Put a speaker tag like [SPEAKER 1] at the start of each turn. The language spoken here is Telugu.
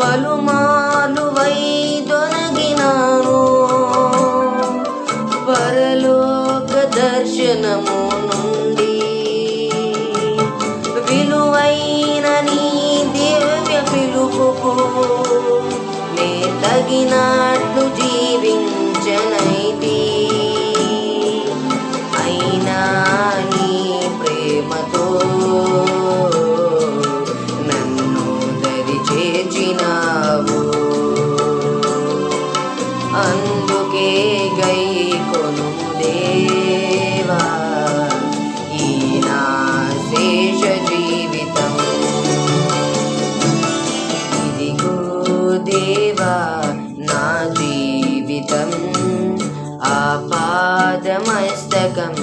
[SPEAKER 1] పలుమాలు వైదొనగినాను పరలోక దర్శనము నుండి విలువైన నీ దివ్య పిలుపుకు నే తగినట్లు చేచినావు అందుకే గై కొను దేవా. ఈ నా శేష జీవితం. ఇదిగో దేవా నా జీవితం. ఆపాదమస్తకం